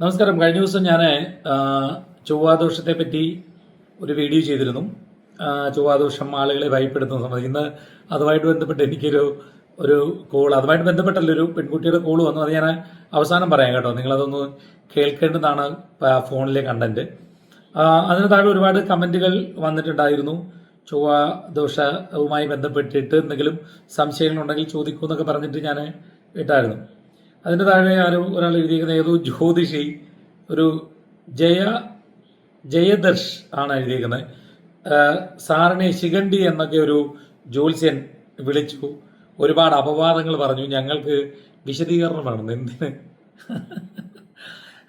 നമസ്കാരം. കഴിഞ്ഞ ദിവസം ഞാൻ ചൊവ്വാദോഷത്തെ പറ്റി ഒരു വീഡിയോ ചെയ്തിരുന്നു. ചൊവ്വാദോഷം ആളുകളെ ഭയപ്പെടുത്തുന്ന സമയത്ത്. ഇന്ന് അതുമായിട്ട് ബന്ധപ്പെട്ട് എനിക്കൊരു ഒരു കോൾ അതുമായിട്ട് ബന്ധപ്പെട്ടല്ല ഒരു പെൺകുട്ടിയുടെ കോൾ വന്നു. അത് ഞാൻ അവസാനം പറയാം കേട്ടോ. നിങ്ങളതൊന്ന് കേൾക്കേണ്ടതാണ് ഫോണിലെ കണ്ടന്റ്. അതിന് താഴെ ഒരുപാട് കമന്റുകൾ വന്നിട്ടുണ്ടായിരുന്നു. ചൊവ്വാദോഷവുമായി ബന്ധപ്പെട്ടിട്ട് എന്തെങ്കിലും സംശയങ്ങളുണ്ടെങ്കിൽ ചോദിക്കൂ എന്നൊക്കെ പറഞ്ഞിട്ട് ഞാൻ ഇട്ടായിരുന്നു. അതിന്റെ താഴെ ആരും ഒരാൾ എഴുതിയിരിക്കുന്ന ഏതോ ജ്യോതിഷി ഒരു ജയ ജയദർഷ് ആണ് എഴുതിയിരിക്കുന്നത്. സാറിനെ ശിഖണ്ഡി എന്നൊക്കെ ഒരു ജ്യോത്സ്യൻ വിളിച്ചു. ഒരുപാട് അപവാദങ്ങൾ പറഞ്ഞു. ഞങ്ങൾക്ക് വിശദീകരണം വേണം. എന്തിന്?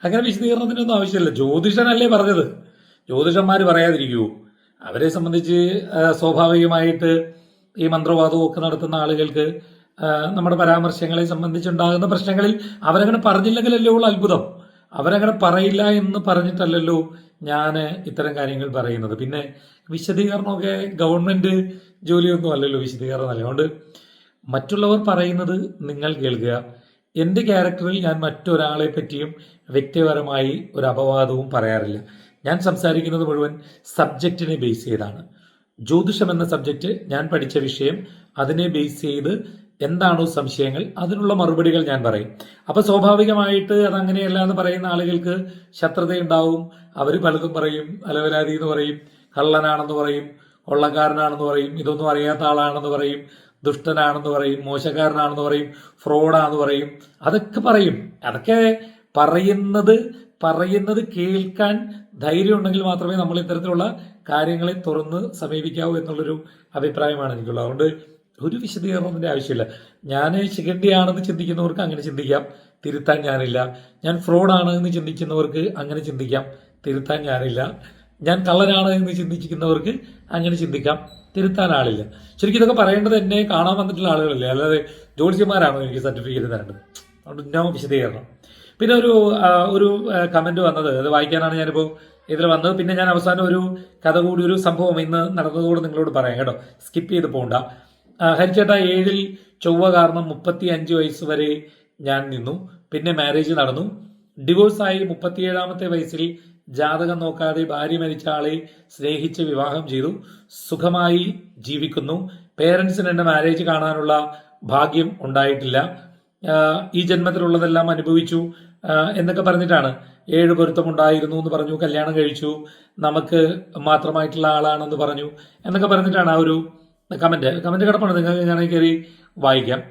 അങ്ങനെ വിശദീകരണത്തിനൊന്നും ആവശ്യമില്ല. ജ്യോതിഷനല്ലേ പറഞ്ഞത്? ജ്യോതിഷന്മാർ പറയാതിരിക്കൂ. അവരെ സംബന്ധിച്ച് സ്വാഭാവികമായിട്ട് ഈ മന്ത്രവാദവും ഒക്കെ നടത്തുന്ന ആളുകൾക്ക് നമ്മുടെ പരാമർശങ്ങളെ സംബന്ധിച്ചുണ്ടാകുന്ന പ്രശ്നങ്ങളിൽ അവരങ്ങനെ പറഞ്ഞില്ലെങ്കിലല്ലേ ഉള്ള അത്ഭുതം. അവരങ്ങനെ പറയില്ല എന്ന് പറഞ്ഞിട്ടല്ലല്ലോ ഞാൻ ഇത്തരം കാര്യങ്ങൾ പറയുന്നത്. പിന്നെ വിശദീകരണമൊക്കെ ഗവൺമെന്റ് ജോലിയൊന്നും അല്ലല്ലോ വിശദീകരണം അല്ല അതുകൊണ്ട് മറ്റുള്ളവർ പറയുന്നത് നിങ്ങൾ കേൾക്കുക. എന്റെ ക്യാരക്ടറിൽ ഞാൻ മറ്റൊരാളെ പറ്റിയും വ്യക്തിപരമായി ഒരു അപവാദവും പറയാറില്ല. ഞാൻ സംസാരിക്കുന്നത് മുഴുവൻ സബ്ജക്റ്റിനെ ബേസ് ചെയ്താണ്. ജ്യോതിഷം എന്ന സബ്ജക്റ്റ് ഞാൻ പഠിച്ച വിഷയം അതിനെ ബേസ് ചെയ്ത് എന്താണോ സംശയങ്ങൾ അതിനുള്ള മറുപടികൾ ഞാൻ പറയും. അപ്പൊ സ്വാഭാവികമായിട്ട് അതങ്ങനെയല്ല എന്ന് പറയുന്ന ആളുകൾക്ക് ശത്രുതയുണ്ടാവും. അവർ പലതും പറയും അലവരാതി എന്ന് പറയും കള്ളനാണെന്ന് പറയും കൊള്ളക്കാരനാണെന്ന് പറയും ഇതൊന്നും അറിയാത്ത ആളാണെന്ന് പറയും ദുഷ്ടനാണെന്ന് പറയും മോശക്കാരനാണെന്ന് പറയും ഫ്രോഡാന്ന് പറയും. അതൊക്കെ പറയും. അതൊക്കെ പറയുന്നത് പറയുന്നത് കേൾക്കാൻ ധൈര്യം ഉണ്ടെങ്കിൽ മാത്രമേ നമ്മൾ ഇത്തരത്തിലുള്ള കാര്യങ്ങളെ തുറന്ന് സമീപിക്കാവൂ എന്നുള്ളൊരു അഭിപ്രായമാണ് എനിക്കുള്ളത്. അതുകൊണ്ട് ഒരു വിശദീകരണത്തിന്റെ ആവശ്യമില്ല. ഞാൻ ശിഖണ്ഡിയാണെന്ന് ചിന്തിക്കുന്നവർക്ക് അങ്ങനെ ചിന്തിക്കാം. തിരുത്താൻ ഞാനില്ല. ഞാൻ ഫ്രോഡാണ് എന്ന് ചിന്തിക്കുന്നവർക്ക് അങ്ങനെ ചിന്തിക്കാം. തിരുത്താൻ ഞാനില്ല. ഞാൻ കള്ളനാണ് എന്ന് ചിന്തിക്കുന്നവർക്ക് അങ്ങനെ ചിന്തിക്കാം. തിരുത്താൻ ആളില്ല. ശരിക്കും ഇതൊക്കെ പറയേണ്ടത് എന്നെ കാണാൻ വന്നിട്ടുള്ള ആളുകളല്ലേ? അല്ലാതെ ജ്യോത്സ്യന്മാരാണോ എനിക്ക് സർട്ടിഫിക്കറ്റ് തരേണ്ടത്? അതുകൊണ്ട് നോ വിശദീകരണം. പിന്നെ ഒരു ഒരു കമന്റ് വന്നത് അത് വായിക്കാനാണ് ഞാനിപ്പോൾ ഇതിൽ വന്നത്. പിന്നെ ഞാൻ അവസാനം ഒരു കഥ കൂടി ഒരു സംഭവം ഇന്ന് നടന്നതുകൂടെ നിങ്ങളോട് പറയാം കേട്ടോ. സ്കിപ്പ് ചെയ്ത് പോകണ്ട ഹരിച്ചേട്ടാ ഏഴിൽ ചൊവ്വ കാരണം മുപ്പത്തി അഞ്ച് വയസ്സ് വരെ ഞാൻ നിന്നു. പിന്നെ മാരേജ് നടന്നു. ഡിവോഴ്സായി മുപ്പത്തിയേഴാമത്തെ വയസ്സിൽ ജാതകം നോക്കാതെ ഭാര്യ മരിച്ച ആളെ സ്നേഹിച്ച് വിവാഹം ചെയ്തു. സുഖമായി ജീവിക്കുന്നു. പേരൻസിന് എന്നെ മാരേജ് കാണാനുള്ള ഭാഗ്യം ഉണ്ടായിട്ടില്ല. ഈ ജന്മത്തിലുള്ളതെല്ലാം അനുഭവിച്ചു. എന്നൊക്കെ പറഞ്ഞിട്ടാണ് ഏഴ് പൊരുത്തമുണ്ടായിരുന്നു എന്ന് പറഞ്ഞു കല്യാണം കഴിച്ചു. നമുക്ക് മാത്രമായിട്ടുള്ള ആളാണെന്ന് പറഞ്ഞു. എന്നൊക്കെ പറഞ്ഞിട്ടാണ് ആ ഒരു കമന്റ് കമന്റ് കിടപ്പാണ് നിങ്ങൾക്ക് ഞാൻ കയറി വായിക്കാം.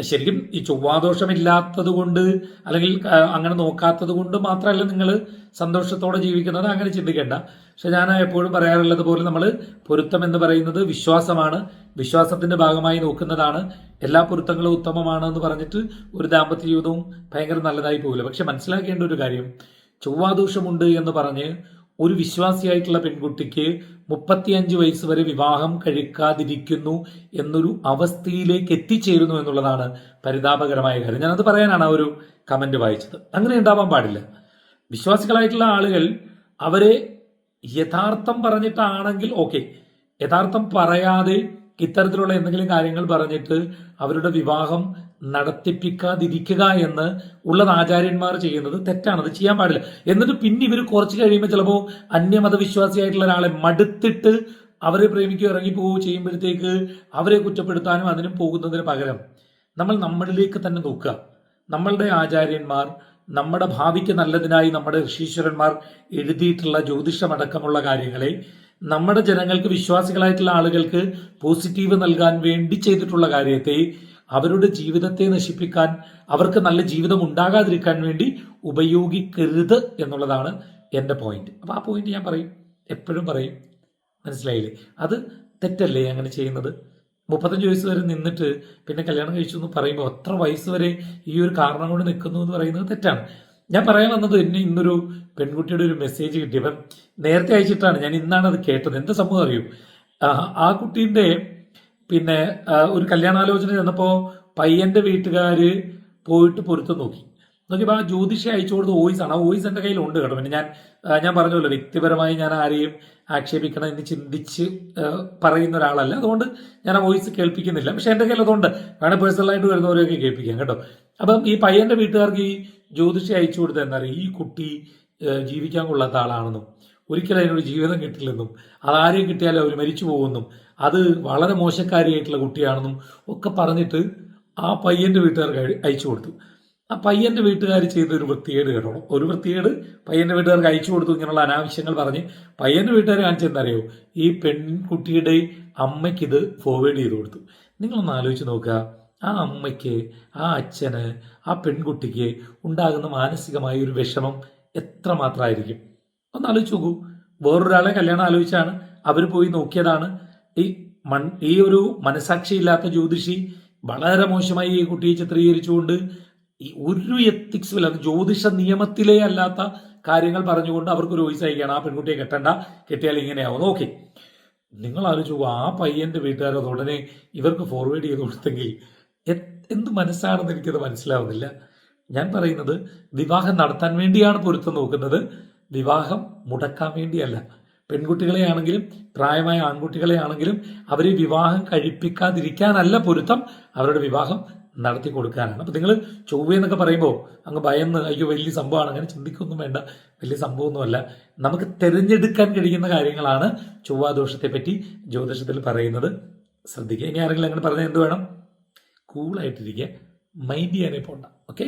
ശരിക്കും ഈ ചൊവ്വാദോഷമില്ലാത്തത് കൊണ്ട് അല്ലെങ്കിൽ അങ്ങനെ നോക്കാത്തത് കൊണ്ട് മാത്രമല്ല നിങ്ങൾ സന്തോഷത്തോടെ ജീവിക്കുന്നത് അങ്ങനെ ചിന്തിക്കേണ്ട. പക്ഷെ ഞാൻ എപ്പോഴും പറയാറുള്ളത് പോലെ നമ്മൾ പൊരുത്തം എന്ന് പറയുന്നത് വിശ്വാസമാണ്. വിശ്വാസത്തിന്റെ ഭാഗമായി നോക്കുന്നതാണ്. എല്ലാ പൊരുത്തങ്ങളും ഉത്തമമാണ് എന്ന് പറഞ്ഞിട്ട് ഒരു ദാമ്പത്യ ജീവിതവും ഭയങ്കര നല്ലതായി പോകില്ല പക്ഷെ മനസ്സിലാക്കേണ്ട ഒരു കാര്യം ചൊവ്വാദോഷമുണ്ട് എന്ന് പറഞ്ഞ് ഒരു വിശ്വാസിയായിട്ടുള്ള പെൺകുട്ടിക്ക് മുപ്പത്തിയഞ്ച് വയസ്സ് വരെ വിവാഹം കഴിക്കാതിരിക്കുന്നു എന്നൊരു അവസ്ഥയിലേക്ക് എത്തിച്ചേരുന്നു എന്നുള്ളതാണ് പരിതാപകരമായ കാര്യം. ഞാനത് പറയാനാണ് ആ ഒരു കമന്റ് വായിച്ചത്. അങ്ങനെ ഉണ്ടാവാൻ പാടില്ല. വിശ്വാസികളായിട്ടുള്ള ആളുകൾ അവരെ യഥാർത്ഥം പറഞ്ഞിട്ടാണെങ്കിൽ ഓക്കെ യഥാർത്ഥം പറയാതെ ഇത്തരത്തിലുള്ള എന്തെങ്കിലും കാര്യങ്ങൾ പറഞ്ഞിട്ട് അവരുടെ വിവാഹം നടത്തിപ്പിക്കാതിരിക്കുക എന്ന് ഉള്ളത് ആചാര്യന്മാർ ചെയ്യുന്നത് തെറ്റാണ്. അത് ചെയ്യാൻ പാടില്ല. എന്നിട്ട് പിന്നെ ഇവർ കുറച്ച് കഴിയുമ്പോൾ ചിലപ്പോൾ അന്യമതവിശ്വാസിയായിട്ടുള്ള ഒരാളെ മടുത്തിട്ട് അവരെ പ്രേമിക്കുകയോ ഇറങ്ങിപ്പോവുകയോ ചെയ്യുമ്പോഴത്തേക്ക് അവരെ കുറ്റപ്പെടുത്താനും അതിനും പോകുന്നതിന് പകരം നമ്മൾ നമ്മളിലേക്ക് തന്നെ നോക്കുക. നമ്മളുടെ ആചാര്യന്മാർ നമ്മുടെ ഭാവിക്ക് നല്ലതിനായി നമ്മുടെ ഋഷീശ്വരന്മാർ എഴുതിയിട്ടുള്ള ജ്യോതിഷമടക്കമുള്ള കാര്യങ്ങളെ നമ്മുടെ ജനങ്ങൾക്ക് വിശ്വാസികളായിട്ടുള്ള ആളുകൾക്ക് പോസിറ്റീവ് നൽകാൻ വേണ്ടി ചെയ്തിട്ടുള്ള കാര്യത്തെ അവരുടെ ജീവിതത്തെ നശിപ്പിക്കാൻ അവർക്ക് നല്ല ജീവിതം ഉണ്ടാകാതിരിക്കാൻ വേണ്ടി ഉപയോഗിക്കരുത് എന്നുള്ളതാണ് എന്റെ പോയിന്റ് അപ്പോൾ ആ പോയിന്റ് ഞാൻ പറയും. എപ്പോഴും പറയും. മനസ്സിലായില്ലേ? അത് തെറ്റല്ലേ അങ്ങനെ ചെയ്യുന്നത്? മുപ്പത്തഞ്ച് വയസ്സ് വരെ നിന്നിട്ട് പിന്നെ കല്യാണം കഴിച്ചു എന്ന് പറയുമ്പോൾ അത്ര വയസ്സ് വരെ ഈ ഒരു കാരണം കൊണ്ട് നിൽക്കുന്നു എന്ന് പറയുന്നത് തെറ്റാണ്. ഞാൻ പറയാൻ വന്നത് എന്നെ ഇന്നൊരു പെൺകുട്ടിയുടെ ഒരു മെസ്സേജ് കിട്ടിയപ്പം നേരത്തെ അയച്ചിട്ടാണ്. ഞാൻ ഇന്നാണ് അത് കേട്ടത്. എന്താ സംഭവം അറിയൂ? ആ കുട്ടീന്റെ പിന്നെ ഒരു കല്യാണാലോചന ചെന്നപ്പോൾ പയ്യന്റെ വീട്ടുകാർ പോയിട്ട് പൊരുത്തം നോക്കി. നോക്കിയപ്പോൾ ആ ജ്യോതിഷ അയച്ചു കൊടുത്ത വോയിസ് ആണ്. ആ വോയിസ് എന്റെ കയ്യിലുണ്ട് കേട്ടോ. പിന്നെ ഞാൻ ഞാൻ പറഞ്ഞല്ലോ വ്യക്തിപരമായി ഞാൻ ആരെയും ആക്ഷേപിക്കണം എന്ന് ചിന്തിച്ച് പറയുന്ന ഒരാളല്ല. അതുകൊണ്ട് ഞാൻ ആ വോയിസ് കേൾപ്പിക്കുന്നില്ല. പക്ഷെ എന്റെ കയ്യിൽ അതുകൊണ്ട് വേണേൽ പേഴ്സണലായിട്ട് വരുന്നവരെയൊക്കെ കേൾപ്പിക്കാം കേട്ടോ. അപ്പം ഈ പയ്യന്റെ വീട്ടുകാർക്ക് ഈ ജ്യോതിഷി അയച്ചു കൊടുത്ത എന്നറിയാം ഈ കുട്ടി ജീവിക്കാൻ കൊള്ളാത്ത ആളാണെന്നും ഒരിക്കലും അതിനൊരു ജീവിതം കിട്ടില്ലെന്നും അതാരെയും കിട്ടിയാലും അവർ മരിച്ചു പോകുമെന്നും അത് വളരെ മോശക്കാരിയായിട്ടുള്ള കുട്ടിയാണെന്നും ഒക്കെ പറഞ്ഞിട്ട് ആ പയ്യന്റെ വീട്ടുകാർക്ക് അയ- അയച്ചു കൊടുത്തു. ആ പയ്യന്റെ വീട്ടുകാർ ചെയ്ത ഒരു വൃത്തികേട് ഒരു വൃത്തികേട് പയ്യന്റെ വീട്ടുകാർക്ക് അയച്ചു കൊടുത്തു ഇങ്ങനെയുള്ള അനാവശ്യങ്ങൾ പറഞ്ഞ് പയ്യന്റെ വീട്ടുകാർ കാണിച്ചെന്നറിയോ ഈ പെൺകുട്ടിയുടെ അമ്മയ്ക്കിത് ഫോർവേഡ് ചെയ്ത് കൊടുത്തു. നിങ്ങളൊന്ന് ആലോചിച്ച് നോക്കുക. ആ അമ്മയ്ക്ക് ആ അച്ഛന് ആ പെൺകുട്ടിക്ക് ഉണ്ടാകുന്ന മാനസികമായ ഒരു വിഷമം എത്ര മാത്രമായിരിക്കും ഒന്ന് ആലോചിച്ച് നോക്കൂ. വേറൊരാളെ കല്യാണം ആലോചിച്ചാണ് അവർ പോയി നോക്കിയതാണ്. ഈ മൺ ഈ ഒരു മനസാക്ഷിയില്ലാത്ത ജ്യോതിഷി വളരെ മോശമായി ഈ കുട്ടിയെ ചിത്രീകരിച്ചുകൊണ്ട് ഈ ഒരു എത്തിക്സും ഇല്ലാത്ത ജ്യോതിഷ നിയമത്തിലേ അല്ലാത്ത കാര്യങ്ങൾ പറഞ്ഞുകൊണ്ട് അവർക്കൊരു വോയിസ് അയക്കുകയാണ്. ആ പെൺകുട്ടിയെ കെട്ടണ്ട കെട്ടിയാൽ ഇങ്ങനെയാവും. ഓക്കെ നിങ്ങൾ ആലോചിച്ചു ആ പയ്യന്റെ വീട്ടുകാർ ഉടനെ ഇവർക്ക് ഫോർവേഡ് ചെയ്ത് കൊടുത്തെങ്കിൽ എന്ത് മനസ്സാണെന്ന് എനിക്കത് മനസ്സിലാവുന്നില്ല. ഞാൻ പറയുന്നത് വിവാഹം നടത്താൻ വേണ്ടിയാണ് പൊരുത്തം നോക്കുന്നത്. വിവാഹം മുടക്കാൻ വേണ്ടിയല്ല. പെൺകുട്ടികളെ ആണെങ്കിലും പ്രായമായ ആൺകുട്ടികളെ ആണെങ്കിലും അവരെ വിവാഹം കഴിപ്പിക്കാതിരിക്കാനല്ല പൊരുത്തം അവരുടെ വിവാഹം നടത്തി കൊടുക്കാനാണ്. അപ്പൊ നിങ്ങൾ ചൊവ്വ എന്നൊക്കെ പറയുമ്പോൾ അങ്ങ് ഭയന്ന് അയ്യോ വലിയ സംഭവമാണ്. അങ്ങനെ ചിന്തിക്കൊന്നും വേണ്ട. വലിയ സംഭവമൊന്നുമല്ല. നമുക്ക് തിരഞ്ഞെടുക്കാൻ കഴിയുന്ന കാര്യങ്ങളാണ് ചൊവ്വാദോഷത്തെ പറ്റി ജ്യോതിഷത്തിൽ പറയുന്നത്. ശ്രദ്ധിക്കുക. ഇനി ആരെങ്കിലും അങ്ങനെ പറഞ്ഞാൽ എന്ത് വേണം? കൂളായിട്ടിരിക്കുക മൈൻഡ് ചെയ്യാനേ പോണ്ട. ഓക്കെ